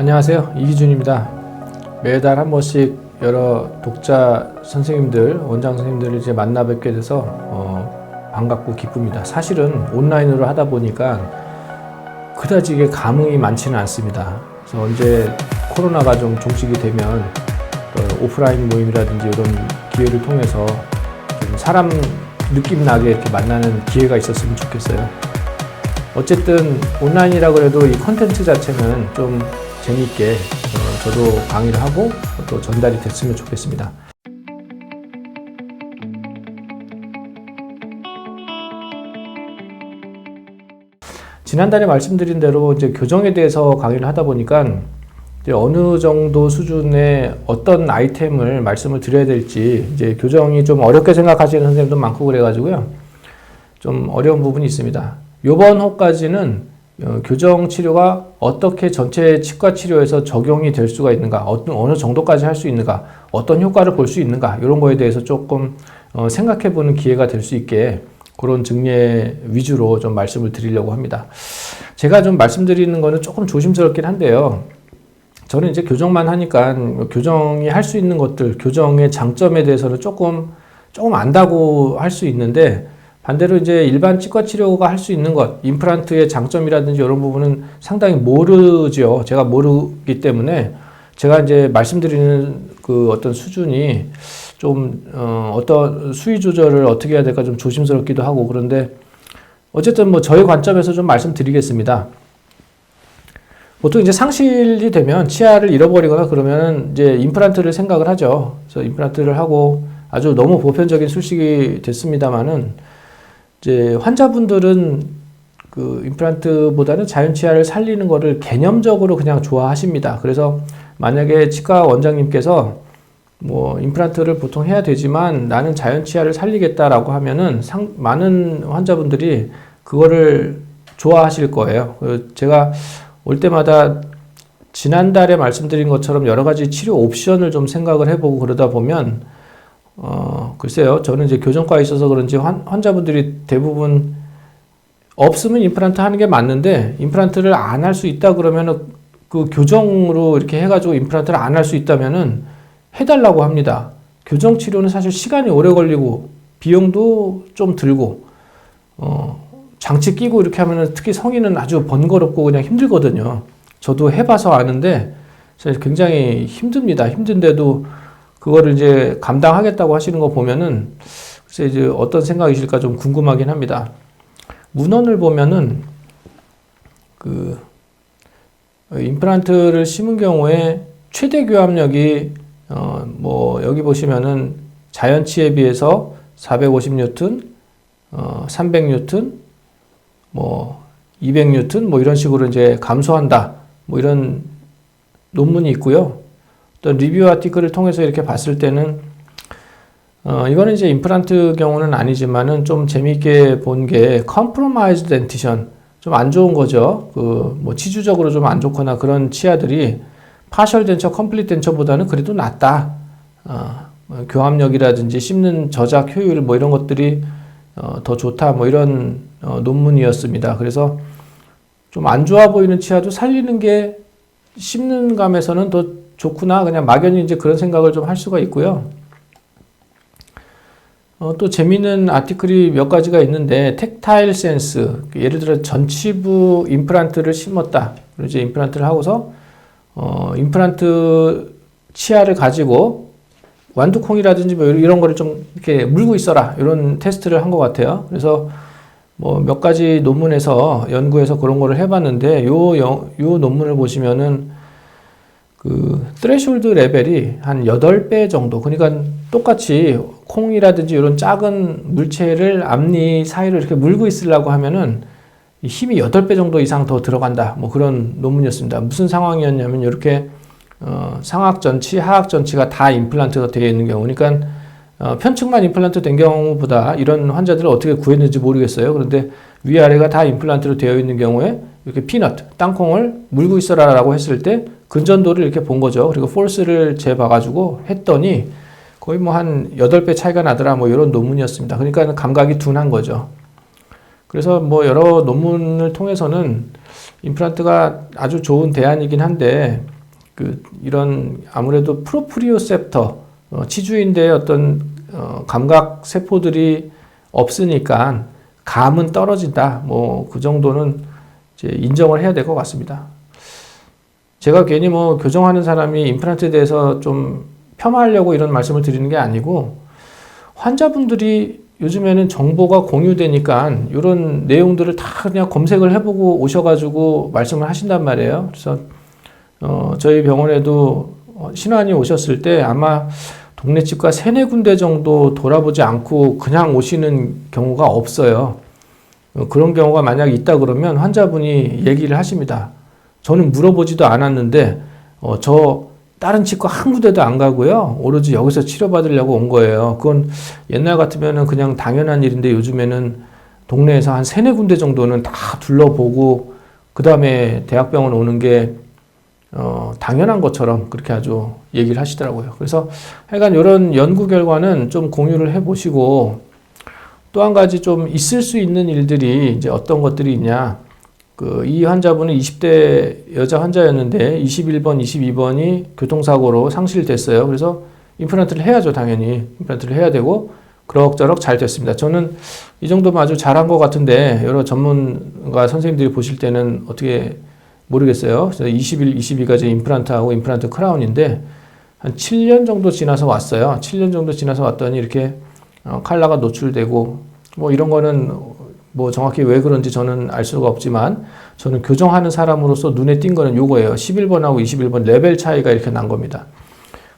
안녕하세요. 이기준입니다. 매달 한 번씩 여러 독자 선생님들, 원장 선생님들을 이제 만나 뵙게 돼서 어, 반갑고 기쁩니다. 사실은 온라인으로 하다 보니까 그다지 이게 감흥이 많지는 않습니다. 그래서 언제 코로나가 좀 종식이 되면 또 오프라인 모임이라든지 이런 기회를 통해서 좀 사람 느낌 나게 이렇게 만나는 기회가 있었으면 좋겠어요. 어쨌든 온라인이라 그래도 이 컨텐츠 자체는 좀 재미있게 어, 저도 강의를 하고 또 전달이 됐으면 좋겠습니다. 지난달에 말씀드린 대로 이제 교정에 대해서 강의를 하다 보니까 이제 어느 정도 수준의 어떤 아이템을 말씀을 드려야 될지 이제 교정이 좀 어렵게 생각하시는 선생님도 많고 그래가지고요. 좀 어려운 부분이 있습니다. 요번 호까지는 어, 교정 치료가 어떻게 전체 치과 치료에서 적용이 될 수가 있는가, 어떤 어느 정도까지 할 수 있는가, 어떤 효과를 볼 수 있는가 이런 거에 대해서 조금 어, 생각해 보는 기회가 될 수 있게 그런 증례 위주로 좀 말씀을 드리려고 합니다. 제가 좀 말씀드리는 거는 조금 조심스럽긴 한데요. 저는 이제 교정만 하니까 교정이 할 수 있는 것들, 교정의 장점에 대해서는 조금 조금 안다고 할 수 있는데 반대로 이제 일반 치과 치료가 할 수 있는 것, 임플란트의 장점이라든지 이런 부분은 상당히 모르죠. 제가 모르기 때문에 제가 이제 말씀드리는 그 어떤 수준이 좀 어, 어떤 수위 조절을 어떻게 해야 될까 좀 조심스럽기도 하고 그런데 어쨌든 뭐 저희 관점에서 좀 말씀드리겠습니다. 보통 이제 상실이 되면 치아를 잃어버리거나 그러면 이제 임플란트를 생각을 하죠. 그래서 임플란트를 하고 아주 너무 보편적인 술식이 됐습니다만은 이제 환자분들은 그 임플란트보다는 자연 치아를 살리는 거를 개념적으로 그냥 좋아하십니다. 그래서 만약에 치과 원장님께서 뭐 임플란트를 보통 해야 되지만 나는 자연 치아를 살리겠다라고 하면은 상, 많은 환자분들이 그거를 좋아하실 거예요. 그 제가 올 때마다 지난달에 말씀드린 것처럼 여러 가지 치료 옵션을 좀 생각을 해보고 그러다 보면 어 글쎄요 저는 이제 교정과에 있어서 그런지 환, 환자분들이 대부분 없으면 임플란트 하는 게 맞는데 임플란트를 안 할 수 있다 그러면은 그 교정으로 이렇게 해가지고 임플란트를 안 할 수 있다면은 해달라고 합니다. 교정 치료는 사실 시간이 오래 걸리고 비용도 좀 들고 어, 장치 끼고 이렇게 하면은 특히 성인은 아주 번거롭고 그냥 힘들거든요. 저도 해봐서 아는데 굉장히 힘듭니다. 힘든데도 그거를 이제 감당하겠다고 하시는 거 보면은 글쎄 이제 어떤 생각이실까 좀 궁금하긴 합니다. 문헌을 보면은 그 임플란트를 심은 경우에 최대 교합력이 어, 뭐, 여기 보시면은 자연치에 비해서 450 뉴턴, 어, 300 뉴턴, 뭐, 200뉴턴, 뭐 이런 식으로 이제 감소한다. 뭐 이런 논문이 있고요. 또 리뷰 아티클을 통해서 이렇게 봤을 때는 어, 이거는 이제 임플란트 경우는 아니지만은 좀 재미있게 본 게 컴프로마이즈 덴티션 좀 안 좋은 거죠. 그 뭐 치주적으로 좀 안 좋거나 그런 치아들이 파셜 덴처, 컴플릿 덴처보다는 그래도 낫다. 어, 뭐 교합력이라든지 씹는 저작 효율 뭐 이런 것들이 어, 더 좋다. 뭐 이런 어, 논문이었습니다. 그래서 좀 안 좋아 보이는 치아도 살리는 게 씹는 감에서는 더 좋구나. 그냥 막연히 이제 그런 생각을 좀 할 수가 있고요. 어, 또 재미있는 아티클이 몇 가지가 있는데 텍타일 센스 예를 들어 전치부 임플란트를 심었다. 이제 임플란트를 하고서 어, 임플란트 치아를 가지고 완두콩이라든지 뭐 이런 거를 좀 이렇게 물고 있어라 이런 테스트를 한 것 같아요. 그래서 뭐 몇 가지 논문에서 연구해서 그런 거를 해봤는데 요, 요 논문을 보시면은 그 트레시홀드 레벨이 한 8배 정도 그러니까 똑같이 콩이라든지 이런 작은 물체를 앞니 사이로 이렇게 물고 있으려고 하면은 힘이 8배 정도 이상 더 들어간다. 뭐 그런 논문이었습니다. 무슨 상황이었냐면 이렇게 어, 상악 전치, 하악 전치가 다 임플란트가 되어 있는 경우. 그러니까 어, 편측만 임플란트 된 경우보다 이런 환자들을 어떻게 구했는지 모르겠어요. 그런데 위아래가 다 임플란트로 되어 있는 경우에 이렇게 피넛, 땅콩을 물고 있어라 라고 했을 때 근전도를 이렇게 본 거죠. 그리고 폴스를 재봐가지고 했더니 거의 뭐 한 8배 차이가 나더라 뭐 이런 논문이었습니다. 그러니까 감각이 둔한 거죠. 그래서 뭐 여러 논문을 통해서는 임플란트가 아주 좋은 대안이긴 한데 그 이런 아무래도 프로프리오셉터 어, 치주인데 어떤 어, 감각 세포들이 없으니까 감은 떨어진다. 뭐 그 정도는 이제 인정을 해야 될 것 같습니다. 제가 괜히 뭐 교정하는 사람이 임플란트에 대해서 좀 폄하하려고 이런 말씀을 드리는 게 아니고 환자분들이 요즘에는 정보가 공유되니까 이런 내용들을 다 그냥 검색을 해보고 오셔가지고 말씀을 하신단 말이에요. 그래서 어, 저희 병원에도 신환이 오셨을 때 아마 동네 집과 세네 군데 정도 돌아보지 않고 그냥 오시는 경우가 없어요. 어, 그런 경우가 만약 있다 그러면 환자분이 얘기를 하십니다. 저는 물어보지도 않았는데 어, 저 다른 치과 한 군데도 안 가고요. 오로지 여기서 치료받으려고 온 거예요. 그건 옛날 같으면은 그냥 당연한 일인데 요즘에는 동네에서 한 세네 군데 정도는 다 둘러보고 그 다음에 대학병원 오는 게 어, 당연한 것처럼 그렇게 아주 얘기를 하시더라고요. 그래서 하여간 이런 연구 결과는 좀 공유를 해 보시고 또 한 가지 좀 있을 수 있는 일들이 이제 어떤 것들이 있냐. 그 이 환자분은 20대 여자 환자였는데 21번, 22번이 교통사고로 상실됐어요. 그래서 임플란트를 해야죠, 당연히. 임플란트를 해야 되고 그럭저럭 잘 됐습니다. 저는 이 정도면 아주 잘한 것 같은데 여러 전문가 선생님들이 보실 때는 어떻게 모르겠어요. 그래서 21, 22가 제 임플란트하고 임플란트 크라운인데 한 7년 정도 지나서 왔어요. 7년 정도 지나서 왔더니 이렇게 어, 칼라가 노출되고 뭐 이런 거는 뭐 정확히 왜 그런지 저는 알 수가 없지만 저는 교정하는 사람으로서 눈에 띈 거는 요거예요. 11번하고 21번 레벨 차이가 이렇게 난 겁니다.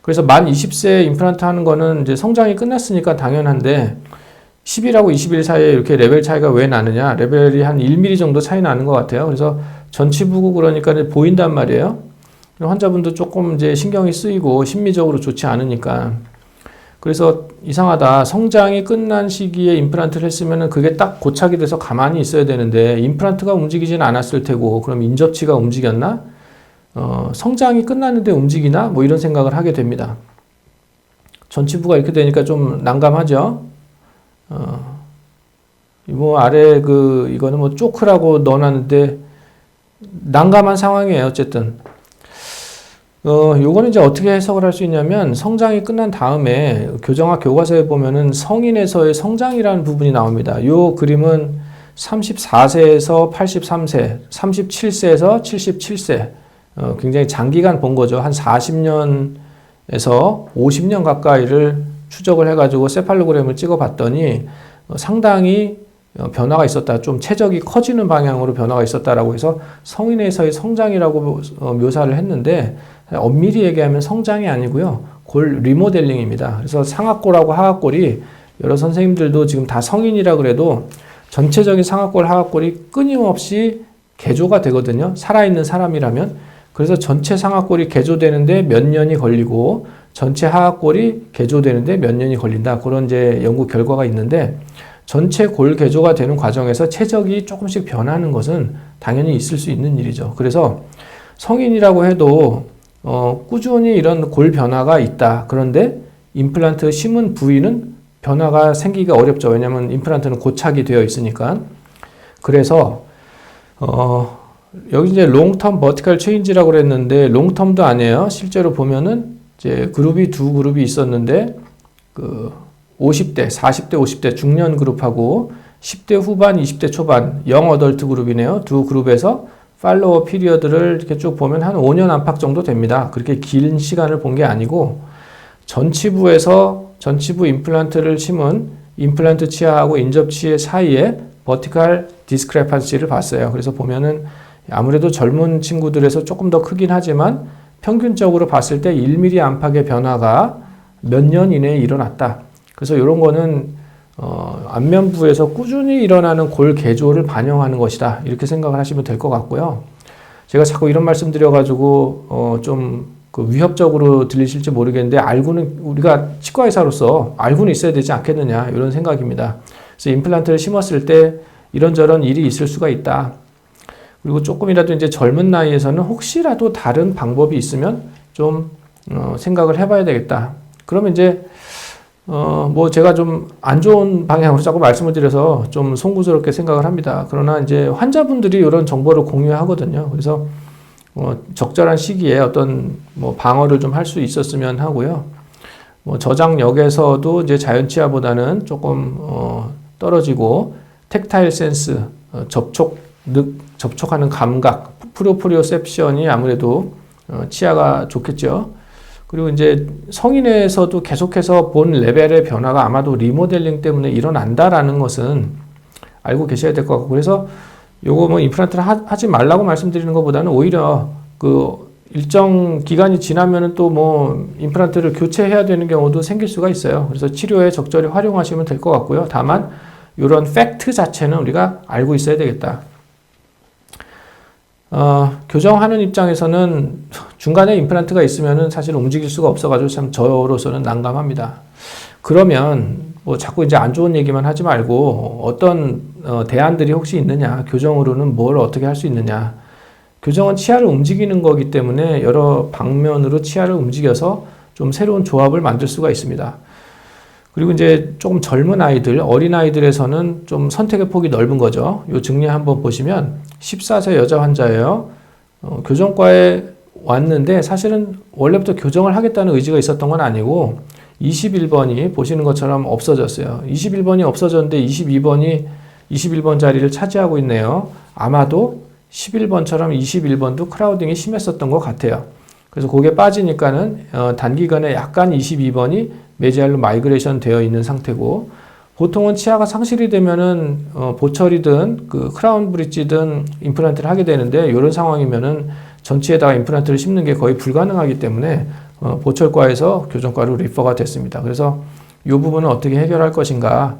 그래서 만 20세 임플란트 하는 거는 이제 성장이 끝났으니까 당연한데 10일하고 20일 사이에 이렇게 레벨 차이가 왜 나느냐? 레벨이 한 1mm 정도 차이 나는 것 같아요. 그래서 전치부고 그러니까 보인단 말이에요. 환자분도 조금 이제 신경이 쓰이고 심미적으로 좋지 않으니까. 그래서 이상하다. 성장이 끝난 시기에 임플란트를 했으면 그게 딱 고착이 돼서 가만히 있어야 되는데 임플란트가 움직이지는 않았을 테고 그럼 인접치가 움직였나? 어, 성장이 끝났는데 움직이나? 뭐 이런 생각을 하게 됩니다. 전치부가 이렇게 되니까 좀 난감하죠. 어, 뭐 아래 그 이거는 뭐 쪼크라고 넣어놨는데 난감한 상황이에요. 어쨌든 어, 요거는 이제 어떻게 해석을 할 수 있냐면 성장이 끝난 다음에 교정학 교과서에 보면은 성인에서의 성장이라는 부분이 나옵니다. 요 그림은 34세에서 83세, 37세에서 77세, 어, 굉장히 장기간 본 거죠. 한 40년에서 50년 가까이를 추적을 해가지고 세팔로그램을 찍어봤더니 어, 상당히 어, 변화가 있었다. 좀 체적이 커지는 방향으로 변화가 있었다라고 해서 성인에서의 성장이라고 어, 묘사를 했는데 엄밀히 얘기하면 성장이 아니고요. 골 리모델링입니다. 그래서 상악골하고 하악골이 여러 선생님들도 지금 다 성인이라 그래도 전체적인 상악골 하악골이 끊임없이 개조가 되거든요. 살아있는 사람이라면. 그래서 전체 상악골이 개조되는데 몇 년이 걸리고 전체 하악골이 개조되는데 몇 년이 걸린다. 그런 이제 연구 결과가 있는데 전체 골 개조가 되는 과정에서 체적이 조금씩 변하는 것은 당연히 있을 수 있는 일이죠. 그래서 성인이라고 해도 어, 꾸준히 이런 골 변화가 있다. 그런데 임플란트 심은 부위는 변화가 생기기가 어렵죠. 왜냐하면 임플란트는 고착이 되어 있으니까. 그래서 어, 여기 이제 롱텀 버티컬 체인지라고 그랬는데 롱텀도 아니에요. 실제로 보면은 이제 그룹이 두 그룹이 있었는데 그 50대, 40대, 50대 중년 그룹하고 10대 후반, 20대 초반 영 어덜트 그룹이네요. 두 그룹에서 팔로워 피리어드를 이렇게 쭉 보면 한 5년 안팎 정도 됩니다. 그렇게 긴 시간을 본 게 아니고 전치부에서 전치부 임플란트를 심은 임플란트 치아하고 인접 치의 사이에 버티컬 디스크레판시를 봤어요. 그래서 보면은 아무래도 젊은 친구들에서 조금 더 크긴 하지만 평균적으로 봤을 때 1mm 안팎의 변화가 몇 년 이내에 일어났다. 그래서 이런 거는 어, 안면부에서 꾸준히 일어나는 골 개조를 반영하는 것이다. 이렇게 생각을 하시면 될 것 같고요. 제가 자꾸 이런 말씀 드려가지고 어, 좀 그 위협적으로 들리실지 모르겠는데 알고는 우리가 치과 의사로서 알고는 있어야 되지 않겠느냐 이런 생각입니다. 그래서 임플란트를 심었을 때 이런저런 일이 있을 수가 있다. 그리고 조금이라도 이제 젊은 나이에서는 혹시라도 다른 방법이 있으면 좀 어, 생각을 해봐야 되겠다. 그러면 이제 어, 뭐 제가 좀 안 좋은 방향으로 자꾸 말씀을 드려서 좀 송구스럽게 생각을 합니다. 그러나 이제 환자분들이 이런 정보를 공유하거든요. 그래서 어, 적절한 시기에 어떤 뭐 방어를 좀 할 수 있었으면 하고요. 뭐 저장력에서도 이제 자연 치아보다는 조금 어, 떨어지고 텍타일 센스, 어, 접촉 느, 접촉하는 감각, 프로프리오셉션이 아무래도 어, 치아가 좋겠죠. 그리고 이제 성인에서도 계속해서 본 레벨의 변화가 아마도 리모델링 때문에 일어난다라는 것은 알고 계셔야 될 것 같고 그래서 요거 뭐 임플란트를 하, 지 말라고 말씀드리는 것보다는 오히려 그 일정 기간이 지나면은 또 뭐 임플란트를 교체해야 되는 경우도 생길 수가 있어요. 그래서 치료에 적절히 활용하시면 될 것 같고요. 다만 이런 팩트 자체는 우리가 알고 있어야 되겠다. 어, 교정하는 입장에서는 중간에 임플란트가 있으면은 사실 움직일 수가 없어가지고 참 저로서는 난감합니다. 그러면 뭐 자꾸 이제 안 좋은 얘기만 하지 말고 어떤 어, 대안들이 혹시 있느냐, 교정으로는 뭘 어떻게 할 수 있느냐. 교정은 치아를 움직이는 거기 때문에 여러 방면으로 치아를 움직여서 좀 새로운 조합을 만들 수가 있습니다. 그리고 이제 조금 젊은 아이들, 어린 아이들에서는 좀 선택의 폭이 넓은 거죠. 요 증례 한번 보시면 14세 여자 환자예요. 어, 교정과에 왔는데 사실은 원래부터 교정을 하겠다는 의지가 있었던 건 아니고 21번이 보시는 것처럼 없어졌어요. 21번이 없어졌는데 22번이 21번 자리를 차지하고 있네요. 아마도 11번처럼 21번도 크라우딩이 심했었던 것 같아요. 그래서 그게 빠지니까는 어, 단기간에 약간 22번이 메지알로 마이그레이션 되어 있는 상태고 보통은 치아가 상실이 되면은 어, 보철이든 그 크라운 브릿지든 임플란트를 하게 되는데 이런 상황이면은 전치에다가 임플란트를 심는 게 거의 불가능하기 때문에 어, 보철과에서 교정과로 리퍼가 됐습니다. 그래서 이 부분은 어떻게 해결할 것인가?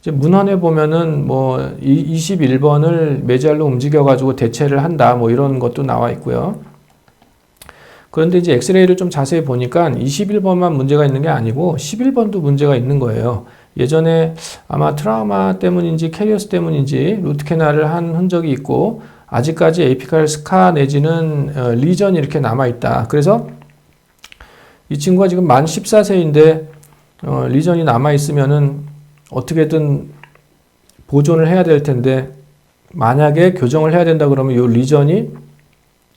이제 문헌에 보면은 뭐 21번을 메지알로 움직여 가지고 대체를 한다 뭐 이런 것도 나와 있고요. 그런데 이제 엑스레이를 좀 자세히 보니까 21번만 문제가 있는 게 아니고 11번도 문제가 있는 거예요. 예전에 아마 트라우마 때문인지 캐리어스 때문인지 루트 캐날을 한 흔적이 있고 아직까지 에이피칼 스카 내지는 어, 리전이 이렇게 남아 있다. 그래서 이 친구가 지금 만 14세인데 어, 리전이 남아 있으면은 어떻게든 보존을 해야 될 텐데 만약에 교정을 해야 된다 그러면 이 리전이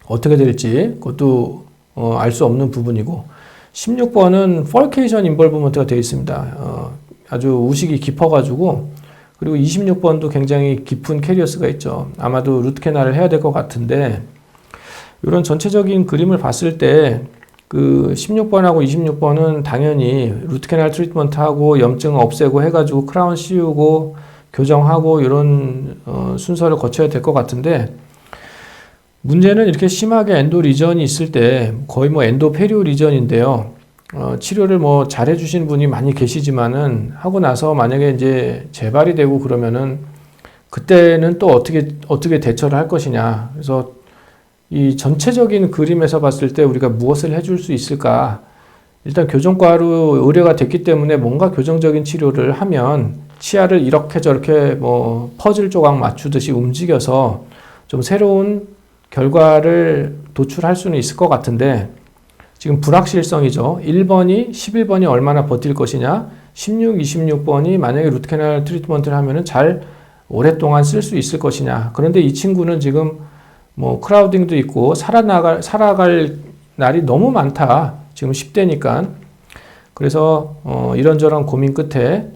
어떻게 될지 그것도 어, 알 수 없는 부분이고 16번은 펄케이션 인벌브먼트가 되어 있습니다. 어, 아주 우식이 깊어가지고 그리고 26번도 굉장히 깊은 캐리어스가 있죠. 아마도 루트 캐날을 해야 될 것 같은데 이런 전체적인 그림을 봤을 때 그 16번하고 26번은 당연히 루트 캐날 트리트먼트하고 염증 없애고 해가지고 크라운 씌우고 교정하고 이런 어, 순서를 거쳐야 될 것 같은데 문제는 이렇게 심하게 엔도 리전이 있을 때 거의 뭐 엔도 페리오 리전인데요. 어, 치료를 뭐 잘 해 주신 분이 많이 계시지만은 하고 나서 만약에 이제 재발이 되고 그러면은 그때는 또 어떻게 어떻게 대처를 할 것이냐. 그래서 이 전체적인 그림에서 봤을 때 우리가 무엇을 해줄 수 있을까? 일단 교정과로 의뢰가 됐기 때문에 뭔가 교정적인 치료를 하면 치아를 이렇게 저렇게 뭐 퍼즐 조각 맞추듯이 움직여서 좀 새로운 결과를 도출할 수는 있을 것 같은데 지금 불확실성이죠. 1번이 11번이 얼마나 버틸 것이냐. 16, 26번이 만약에 루트캐널 트리트먼트를 하면은 잘 오랫동안 쓸 수 있을 것이냐. 그런데 이 친구는 지금 뭐 크라우딩도 있고 살아나갈 살아갈 날이 너무 많다. 지금 10대니까. 그래서 어 이런저런 고민 끝에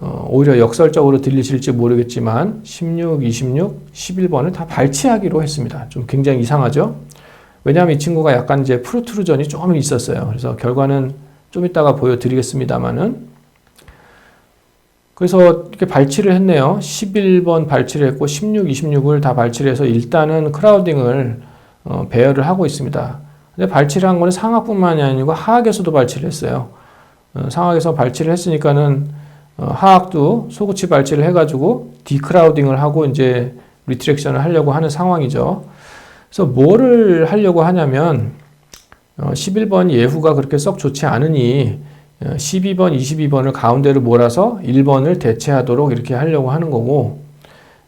어, 오히려 역설적으로 들리실지 모르겠지만 16, 26, 11번을 다 발치하기로 했습니다. 좀 굉장히 이상하죠? 왜냐하면 이 친구가 약간 이제 프루트루전이 좀 있었어요. 그래서 결과는 좀 이따가 보여드리겠습니다만은 그래서 이렇게 발치를 했네요. 11번 발치를 했고 16, 26을 다 발치를 해서 일단은 크라우딩을 어, 배열을 하고 있습니다. 근데 발치를 한 거는 상악뿐만이 아니고 하악에서도 발치를 했어요. 어, 상악에서 발치를 했으니까는 어, 하악도 소구치 발치를 해가지고 디크라우딩을 하고 이제 리트렉션을 하려고 하는 상황이죠. 그래서 뭐를 하려고 하냐면 어, 11번 예후가 그렇게 썩 좋지 않으니 12번, 어, 22번을 가운데로 몰아서 1번을 대체하도록 이렇게 하려고 하는 거고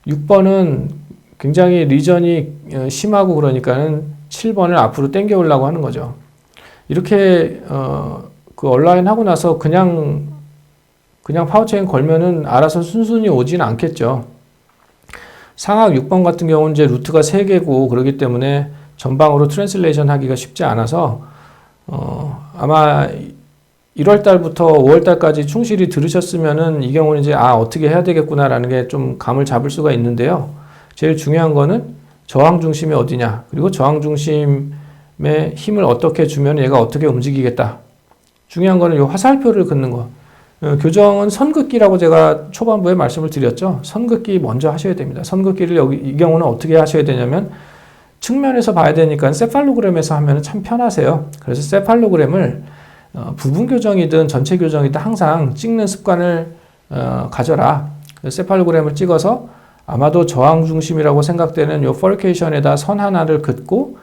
6번은 굉장히 리전이 어, 심하고 그러니까는 7번을 앞으로 당겨 오려고 하는 거죠. 이렇게 어, 그 온라인 하고 나서 그냥 그냥 파워체인 걸면은 알아서 순순히 오진 않겠죠. 상악 6번 같은 경우는 이제 루트가 3개고 그러기 때문에 전방으로 트랜슬레이션 하기가 쉽지 않아서 어, 아마 1월 달부터 5월 달까지 충실히 들으셨으면은 이 경우는 이제 아 어떻게 해야 되겠구나라는 게 좀 감을 잡을 수가 있는데요. 제일 중요한 거는 저항 중심이 어디냐 그리고 저항 중심의 힘을 어떻게 주면 얘가 어떻게 움직이겠다. 중요한 거는 이 화살표를 긋는 거. 어, 교정은 선긋기라고 제가 초반부에 말씀을 드렸죠. 선긋기 먼저 하셔야 됩니다. 선긋기를 여기 이 경우는 어떻게 하셔야 되냐면 측면에서 봐야 되니까 세팔로그램에서 하면 참 편하세요. 그래서 세팔로그램을 어, 부분 교정이든 전체 교정이든 항상 찍는 습관을 어, 가져라. 세팔로그램을 찍어서 아마도 저항 중심이라고 생각되는 요 펄케이션에다 선 하나를 긋고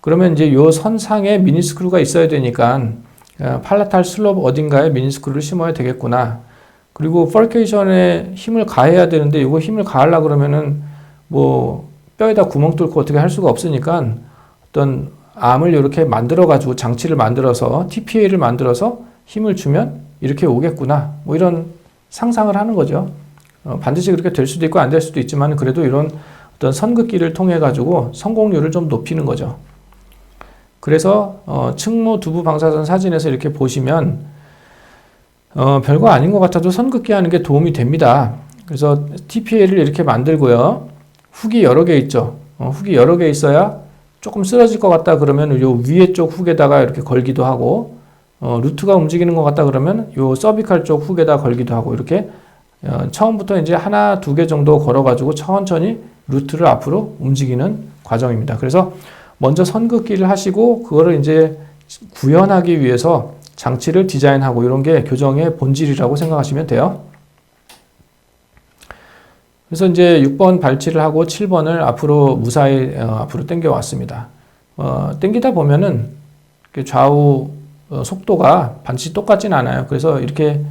그러면 이제 요 선상에 미니스크루가 있어야 되니까 어, 팔라탈 슬롭 어딘가에 미니스크루를 심어야 되겠구나. 그리고 펄케이션에 힘을 가해야 되는데 이거 힘을 가하려 그러면은 뭐 뼈에다 구멍 뚫고 어떻게 할 수가 없으니까 어떤 암을 이렇게 만들어 가지고 장치를 만들어서 TPA를 만들어서 힘을 주면 이렇게 오겠구나. 뭐 이런 상상을 하는 거죠. 어, 반드시 그렇게 될 수도 있고 안 될 수도 있지만 그래도 이런 어떤 선긋기를 통해 가지고 성공률을 좀 높이는 거죠. 그래서 어, 측모 두부 방사선 사진에서 이렇게 보시면 어, 별거 아닌 것 같아도 선긋기 하는 게 도움이 됩니다. 그래서 TPA를 이렇게 만들고요. 훅이 여러 개 있죠. 어, 훅이 여러 개 있어야 조금 쓰러질 것 같다 그러면 요 위에 쪽 훅에다가 이렇게 걸기도 하고 어, 루트가 움직이는 것 같다 그러면 요 서비칼 쪽 훅에다 걸기도 하고 이렇게 어, 처음부터 이제 하나 두 개 정도 걸어가지고 천천히 루트를 앞으로 움직이는 과정입니다. 그래서 먼저 선긋기를 하시고 그거를 이제 구현하기 위해서 장치를 디자인하고 이런 게 교정의 본질이라고 생각하시면 돼요. 그래서 이제 6번 발치를 하고 7번을 앞으로 무사히 어, 앞으로 당겨 왔습니다. 어, 당기다 보면은 좌우 어, 속도가 반드시 똑같진 않아요. 그래서 이렇게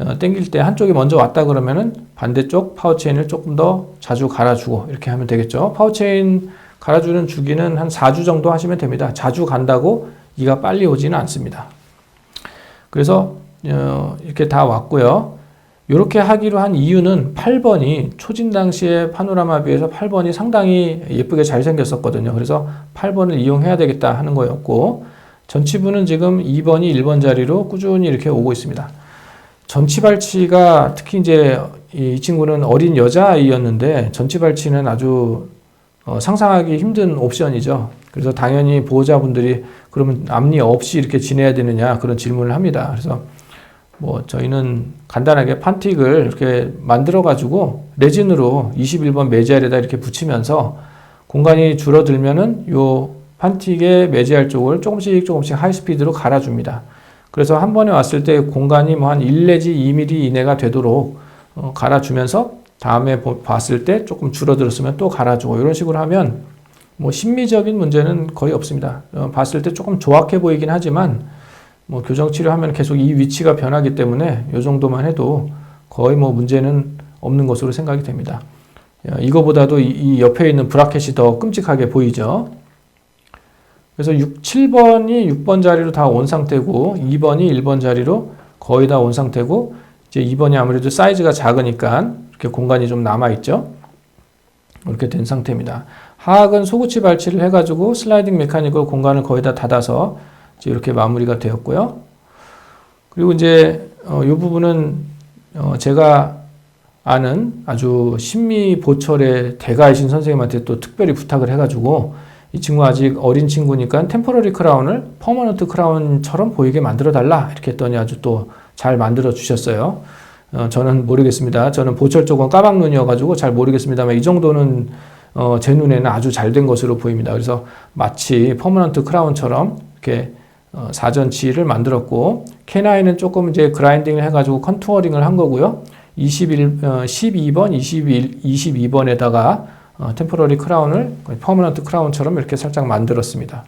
어, 당길 때 한쪽이 먼저 왔다 그러면은 반대쪽 파워체인을 조금 더 자주 갈아주고 이렇게 하면 되겠죠. 파워체인 갈아주는 주기는 한 4주 정도 하시면 됩니다. 자주 간다고 이가 빨리 오지는 않습니다. 그래서 어, 이렇게 다 왔고요. 이렇게 하기로 한 이유는 8번이 초진 당시에 파노라마 비해서 8번이 상당히 예쁘게 잘 생겼었거든요. 그래서 8번을 이용해야 되겠다 하는 거였고 전치부는 지금 2번이 1번 자리로 꾸준히 이렇게 오고 있습니다. 전치발치가 특히 이제 이 친구는 어린 여자아이였는데 전치발치는 아주 어, 상상하기 힘든 옵션이죠. 그래서 당연히 보호자분들이 그러면 앞니 없이 이렇게 지내야 되느냐 그런 질문을 합니다. 그래서 뭐 저희는 간단하게 판틱을 이렇게 만들어 가지고 레진으로 21번 매지알에다 이렇게 붙이면서 공간이 줄어들면은 요 판틱의 매지알 쪽을 조금씩 조금씩 하이스피드로 갈아줍니다. 그래서 한 번에 왔을 때 공간이 뭐 한 1 내지 2mm 이내가 되도록 어, 갈아주면서 다음에 봤을 때 조금 줄어들었으면 또 갈아주고 이런 식으로 하면 뭐 심미적인 문제는 거의 없습니다. 어, 봤을 때 조금 조악해 보이긴 하지만 뭐 교정 치료하면 계속 이 위치가 변하기 때문에 이 정도만 해도 거의 뭐 문제는 없는 것으로 생각이 됩니다. 이거보다도 이 옆에 있는 브라켓이 더 끔찍하게 보이죠. 그래서 6, 7번이 6번 자리로 다 온 상태고 2번이 1번 자리로 거의 다 온 상태고 이제 2번이 아무래도 사이즈가 작으니까 이렇게 공간이 좀 남아 있죠. 이렇게 된 상태입니다. 하악은 소구치 발치를 해가지고 슬라이딩 메카닉으로 공간을 거의 다 닫아서 이렇게 마무리가 되었고요. 그리고 이제 어, 이 부분은 어, 제가 아는 아주 신미 보철의 대가이신 선생님한테 또 특별히 부탁을 해가지고 이 친구 아직 어린 친구니까 템퍼러리 크라운을 퍼머넌트 크라운처럼 보이게 만들어 달라 이렇게 했더니 아주 또 잘 만들어 주셨어요. 어, 저는 모르겠습니다. 저는 보철 쪽은 까막 눈이어가지고 잘 모르겠습니다만 이 정도는 어, 제 눈에는 아주 잘 된 것으로 보입니다. 그래서 마치 퍼머넌트 크라운처럼 이렇게 어, 사전치를 만들었고 K9은 조금 이제 그라인딩을 해가지고 컨투어링을 한 거고요. 21, 어, 12번, 21, 22번에다가 어, 템포러리 크라운을 퍼머넌트 크라운처럼 이렇게 살짝 만들었습니다.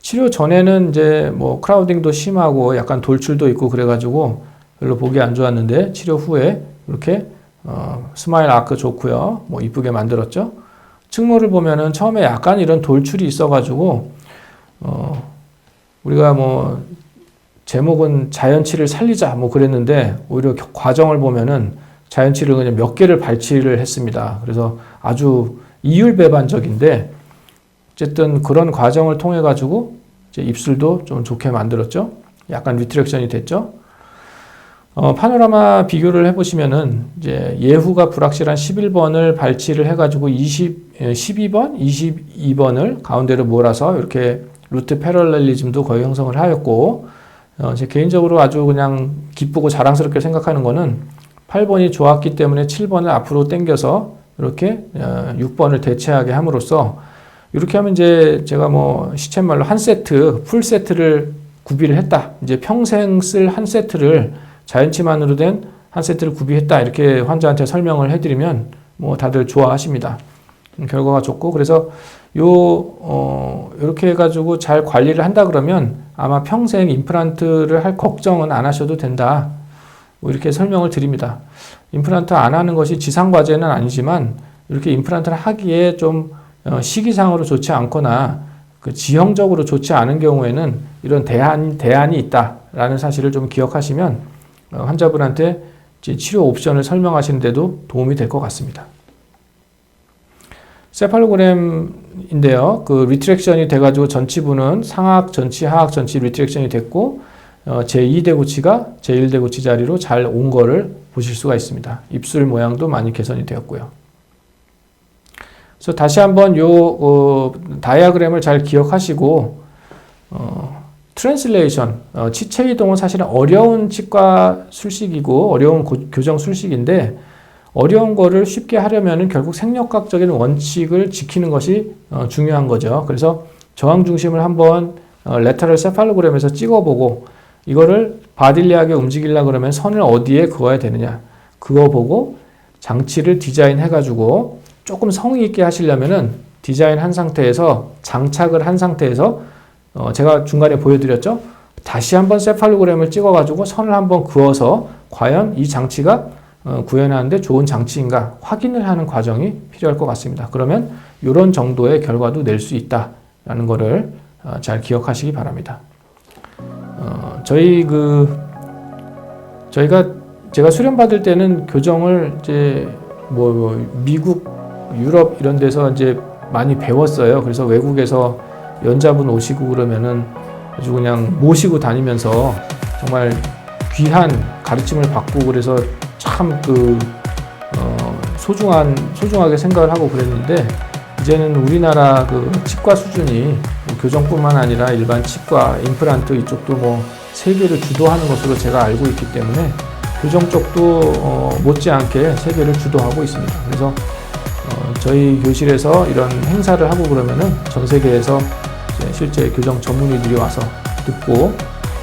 치료 전에는 이제 뭐 크라우딩도 심하고 약간 돌출도 있고 그래가지고 별로 보기 안 좋았는데 치료 후에 이렇게 어, 스마일 아크 좋고요. 뭐 이쁘게 만들었죠. 측모를 보면은 처음에 약간 이런 돌출이 있어가지고 어, 우리가 뭐 제목은 자연치를 살리자 뭐 그랬는데 오히려 겨- 과정을 보면은 자연치를 그냥 몇 개를 발치를 했습니다. 그래서 아주 이율배반적인데 어쨌든 그런 과정을 통해 가지고 입술도 좀 좋게 만들었죠. 약간 리트렉션이 됐죠. 어, 파노라마 비교를 해보시면은 이제 예후가 불확실한 11번을 발치를 해가지고 20, 예, 12번, 22번을 가운데로 몰아서 이렇게 루트 패럴렐리즘도 거의 형성을 하였고 어, 제 개인적으로 아주 그냥 기쁘고 자랑스럽게 생각하는 거는 8번이 좋았기 때문에 7번을 앞으로 당겨서 이렇게 어, 6번을 대체하게 함으로써 이렇게 하면 이제 제가 뭐 시쳇말로 한 세트, 풀 세트를 구비를 했다. 이제 평생 쓸 한 세트를 자연치만으로 된 한 세트를 구비했다. 이렇게 환자한테 설명을 해드리면 뭐 다들 좋아하십니다. 음, 결과가 좋고 그래서 요, 어, 이렇게 해가지고 잘 관리를 한다 그러면 아마 평생 임플란트를 할 걱정은 안 하셔도 된다. 뭐 이렇게 설명을 드립니다. 임플란트 안 하는 것이 지상 과제는 아니지만 이렇게 임플란트를 하기에 좀 어, 시기상으로 좋지 않거나 그 지형적으로 좋지 않은 경우에는 이런 대안, 대안이 있다라는 사실을 좀 기억하시면 어, 환자분한테 이제 치료 옵션을 설명하시는데도 도움이 될 것 같습니다. 세팔로그램인데요. 그 리트렉션이 돼가지고 전치부는 상악 전치, 하악 전치 리트렉션이 됐고 어, 제2대구치가 제1대구치 자리로 잘 온 거를 보실 수가 있습니다. 입술 모양도 많이 개선이 되었고요. 그래서 다시 한번 요 어, 다이아그램을 잘 기억하시고 어, 트랜슬레이션 어, 치체 이동은 사실은 어려운 치과 술식이고 어려운 고, 교정 술식인데 어려운 거를 쉽게 하려면은 결국 생력학적인 원칙을 지키는 것이 어, 중요한 거죠. 그래서 저항 중심을 한번 어, 레터럴 세팔로그램에서 찍어보고 이거를 바딜리하게 움직이려 그러면 선을 어디에 그어야 되느냐 그거 보고 장치를 디자인해 가지고 조금 성의 있게 하시려면은 디자인 한 상태에서 장착을 한 상태에서 어 제가 중간에 보여드렸죠. 다시 한번 세팔로그램을 찍어가지고 선을 한번 그어서 과연 이 장치가 어 구현하는데 좋은 장치인가 확인을 하는 과정이 필요할 것 같습니다. 그러면 이런 정도의 결과도 낼 수 있다라는 것을 어, 잘 기억하시기 바랍니다. 어, 저희 그 저희가 제가 수련 받을 때는 교정을 이제 뭐 미국, 유럽 이런 데서 이제 많이 배웠어요. 그래서 외국에서 연자분 오시고 그러면은 아주 그냥 모시고 다니면서 정말 귀한 가르침을 받고 그래서 참그 어, 소중한 소중하게 생각을 하고 그랬는데 이제는 우리나라 그 치과 수준이 뭐 교정뿐만 아니라 일반 치과, 임플란트 이쪽도 뭐 세계를 주도하는 것으로 제가 알고 있기 때문에 교정 쪽도 어, 못지않게 세계를 주도하고 있습니다. 그래서 어, 저희 교실에서 이런 행사를 하고 그러면은 전 세계에서 실제 교정 전문의들이 와서 듣고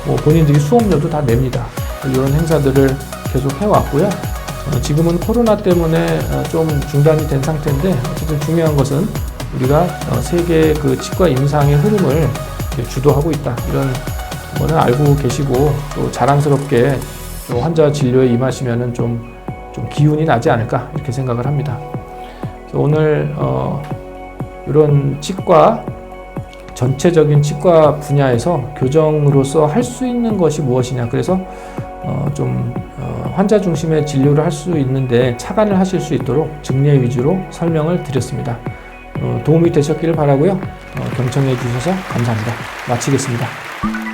뭐 본인들이 수업료도 다 냅니다. 이런 행사들을 계속 해왔고요. 어, 지금은 코로나 때문에 어, 좀 중단이 된 상태인데 어쨌든 중요한 것은 우리가 어, 세계 그 치과 임상의 흐름을 주도하고 있다 이런 거는 알고 계시고 또 자랑스럽게 또 환자 진료에 임하시면은 좀, 좀 기운이 나지 않을까 이렇게 생각을 합니다. 오늘 어, 이런 치과 전체적인 치과 분야에서 교정으로서 할 수 있는 것이 무엇이냐 그래서 어, 좀 어, 환자 중심의 진료를 할 수 있는데 착안을 하실 수 있도록 증례 위주로 설명을 드렸습니다. 어, 도움이 되셨기를 바라고요. 어, 경청해 주셔서 감사합니다. 마치겠습니다.